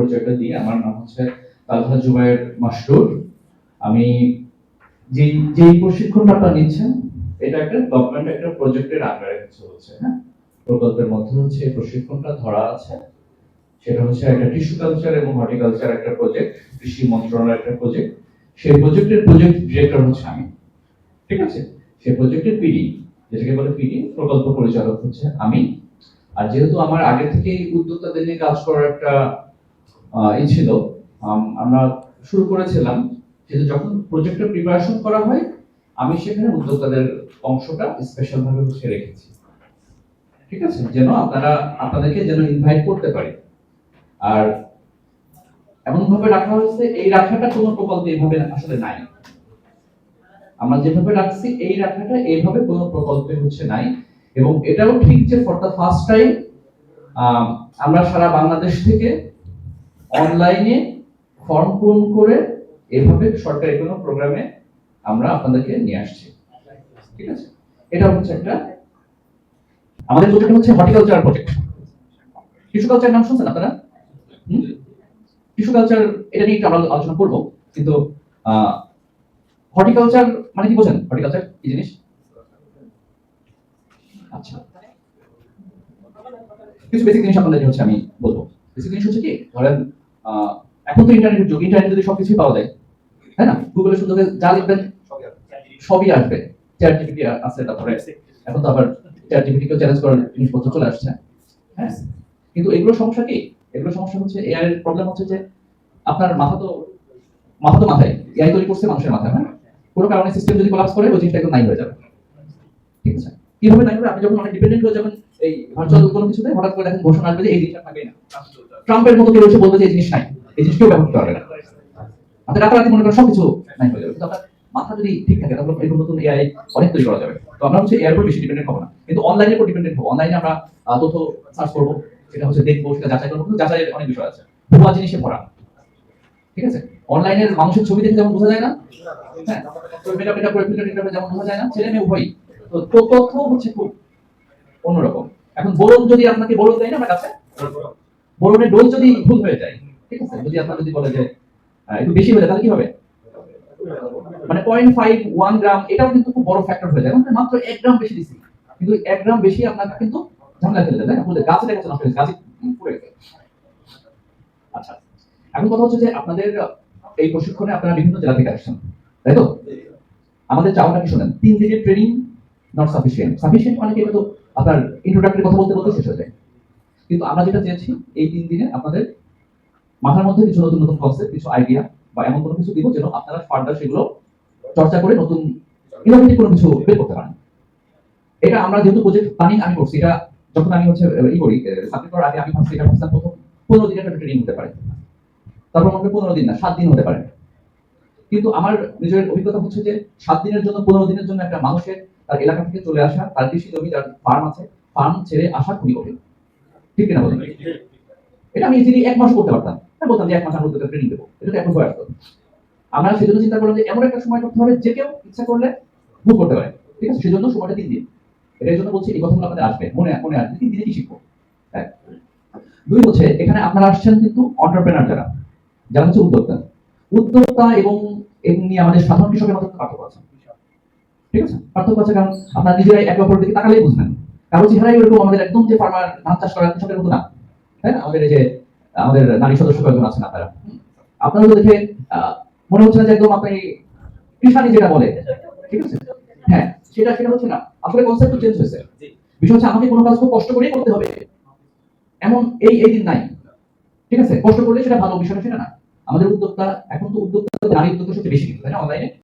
পরিচয়টা দিই। আমার নাম হচ্ছে তালহা জুবাইর মাসরুর। আমি যে যেই প্রশিক্ষণটা আপনারা নিচ্ছেন, এটা একটা গভর্নমেন্ট একটা প্রজেক্টের আন্ডারে কিছু হচ্ছে হ্যাঁ? প্রকল্পের মধ্যে হচ্ছে এই প্রশিক্ষণটা ধরা আছে। সেটা হচ্ছে একটা টিস্যু কালচার এবং হর্টিকালচার একটা প্রজেক্ট কৃষি মন্ত্রণালয়ের একটা প্রজেক্ট সেই প্রজেক্টের প্রজেক্ট ডিরেক্টর হচ্ছে আমি, ঠিক আছে? সেই প্রজেক্টের পিডি যেটাকে বলে পিডি প্রকল্প পরিচালক হচ্ছে আমি। আর যেহেতু আমার আগে থেকেই উদ্যোক্তাদের নিয়ে কাজ করার একটা ই ছিল। আম, আমরা শুরু করেছিলাম। কিন্তু যখন প্রজেক্টের প্রিপারেশন করা হয় আমি সেখানে উদ্যোক্তাদের অংশটা স্পেশাল ভাবে হচ্ছে রেখেছি। ঠিক আছে? যেন আপনারা আপনাদেরকে যেন ইনভাইট করতে পারি। আর এমন ভাবে রাখা হয়েছে এই রাখাটা কোনো প্রকল্পে এইভাবে আসলে নাই। আমরা যেভাবে রাখছি এই রাখাটা এইভাবে কোনো প্রকল্পে হচ্ছে নাই। এবং এটাও ঠিক যে ফর দ্য ফার্স্ট টাইম আমরা সারা বাংলাদেশ থেকে অনলাইনে ফর্ম পূরণ করে এভাবে সরকারি কোনো প্রোগ্রামে আমরা আপনাদেরকে নিয়ে আসছি। ঠিক আছে? এটা হচ্ছে একটা আমাদের প্রজেক্ট হচ্ছে হর্টিকালচার প্রজেক্ট টিস্যু কালচার নাম শুনছেন আপনারা? টিস্যু কালচার এটা নিয়ে আমরা আলোচনা করব। কিন্তু হর্টিকালচার মানে কি বোঝেন? হর্টিকালচার কি জিনিস? আচ্ছা। কিছু বেসিক জিনিস আপনাদের হচ্ছে আমি বলব। বেসিক জিনিস হচ্ছে কি? ধরেন এখন তো ইন্টারনেটের যুগ ইন্টারনেটে যদি সবকিছুই পাওয়া যায় তাই না? গুগলে শুধু যা লিখবেন সবই আসবে। চ্যাট জিপিটি আছে তারপরে এখন তো আবার চ্যাট জিপিটিকে চ্যালেঞ্জ করার জিনিসপত্র চলে আসছে। হ্যাঁ? কিন্তু এগুলো সমস্যা কি? এগুলো সমস্যা হচ্ছে এআই এর প্রবলেম হচ্ছে যে আপনার মাথা তো মাথা তো মাথায় এআই তৈরি করছে মানুষের মাথায় হ্যাঁ? কোনো কারণে সিস্টেম যদি কোলাপস করে ওই জিনিসটা একদম নাই হয়ে যাবে। ঠিক আছে? কীভাবে নাই হবে আপনি যখন অনেক ডিপেন্ডেন্ট হয়ে যাবেন এই ভার্চুয়াল কোনো কিছুতে হঠাৎ করে দেখেন ঘোষণা আসবে যে এই জিনিসটা থাকবে না। ট্রাম্পের মতো কেউ যে এই জিনিস নাই। এই জিনিস কেউ ব্যবহার করতে পারবে না। আপনি রাতারাতি মনে করেন সবকিছু নাই হয়ে যাবে। মাথা যদি ঠিক থাকে, তাহলে এরকম নতুন এআই অনেক তৈরি করা যাবে। তো আমরা হচ্ছে এআই উপর বেশি ডিপেন্ডেন্ট হব না। কিন্তু অনলাইনের উপর ডিপেন্ডেন্ট হব। অনলাইনে আমরা তথ্য সার্চ করব, সেটা হচ্ছে দেখব, সেটা যাচাই করব। যাচাইয়ের অনেক বিষয় আছে। ভুয়া জিনিসে ভরা। ঠিক আছে? অনলাইনের মানুষের ছবি দেখে যেমন বোঝা যায় না হ্যাঁ? যেমন বোঝা যায় না, ছেলে মেয়ে উভয়ই। তো তথ্য হচ্ছে খুব অন্যরকম। এখন বরণ যদি আপনাকে বরণ দেয় না আমার কাছে বরণের ডোজ যদি ভুল হয়ে যায়, ঠিক আছে? যদি আপনার যদি বলে যে একটু বেশি হয়ে যায়, তাহলে কি হবে? মানে পয়েন্ট ফাইভ ওয়ান গ্রাম এটাও কিন্তু খুব বড় ফ্যাক্টর হয়ে যায়। মানে মাত্র এক গ্রাম বেশি দিচ্ছি কিন্তু এক গ্রাম বেশি আপনাকে কিন্তু ঝামেলা ফেলে দেয়? বলতে গাছে দেখা নষ্ট হয়েছে গাছে আচ্ছা। এখন কথা হচ্ছে যে আপনাদের এই প্রশিক্ষণে আপনারা বিভিন্ন জেলা থেকে আসছেন, তাই তো? আমাদের চাওয়াটা কি শোনেন? তিন দিনের ট্রেনিং নট সাফিসিয়েন্ট সাফিসিয়েন্ট মানে কি? এটা তো আপনার ইন্ট্রোডাক্টরি কথা বলতে বলতে শেষ হয়ে যায়। কিন্তু আমরা যেটা চেয়েছি, এই তিন দিনে আপনাদের মাথার মধ্যে কিছু নতুন নতুন কনসেপ্ট কিছু আইডিয়া বা এমন কোনো কিছু দিব যেন আপনারা ফার্দার সেগুলো চর্চা করে নতুন ইনোভেটিভ কোনো কিছু বের করতে পারেন। এটা আমরা যেহেতু প্রজেক্ট প্ল্যানিং আমি করছি, এটা যখন আমি হচ্ছে ই করি সাবমিট করার আগে আমি ভাবছি এটা ভাবছিলাম প্রথম পনেরো দিনের একটা ট্রেনিং হতে পারে। তারপর হয় পনেরো দিন না, সাত দিন হতে পারে। কিন্তু আমার নিজের অভিজ্ঞতা হচ্ছে যে সাত দিনের জন্য, পনেরো দিনের জন্য একটা মানুষের তার এলাকা থেকে চলে আসা, তার কৃষি জমি, যার ফার্ম আছে ফার্ম ছেড়ে আসা খুবই কঠিন। ঠিক কিনা বলেন? এটা আমি ইজিলি এক মাস করতে পারতাম আমি বলতাম যে এক মাস আমরা ট্রেনিং দেবো এটা তো এখন হয়ে আসতো আমরা সেজন্য চিন্তা করলাম যে এমন একটা সময় করতে হবে যে কেউ ইচ্ছা করলে বুক করতে পারে। ঠিক আছে? সেজন্য সময়টা তিন দিন। এটার জন্য বলছি এই কথাগুলো আপনাদের আসবে মনে মনে আসবে। তিন দিনে কি শিখব? দুই হচ্ছে এখানে আপনারা আসছেন কিন্তু অন্টারপ্রেনার যারা যারা হচ্ছে উদ্যোক্তা। উদ্যোক্তা এবং এমনি আমাদের সাধারণ কৃষকের মধ্যে পার্থক্য আছে। ঠিক আছে? পার্থক্য আছে কারণ আপনারা নিজেরাই একে অপরের দিকে তাকালেই বুঝবেন। কারও চেহারাই ওরকম আমাদের একদম যে ফার্মার ধান চাষ করা কৃষকের মতো না তাই না? আমাদের এই যে আমাদের নারী সদস্য কয়েকজন আছেন আপনারা। আপনারা তো দেখে মনে হচ্ছে না যে একদম আপনি কৃষানি যেটা বলে ঠিক আছে? হ্যাঁ সেটা সেটা হচ্ছে না। আসলে কনসেপ্ট চেঞ্জ হয়েছে। বিষয় হচ্ছে আমাকে কোনো কাজ খুব কষ্ট করেই করতে হবে। এমন এই এই দিন নাই। ঠিক আছে? কষ্ট করলে সেটা ভালো বিষয় সেটা না। আমাদের উদ্যোক্তা এখন তো উদ্যোক্তা নারী উদ্যোক্তা সবচেয়ে বেশি কিন্তু তাই না? অনলাইনে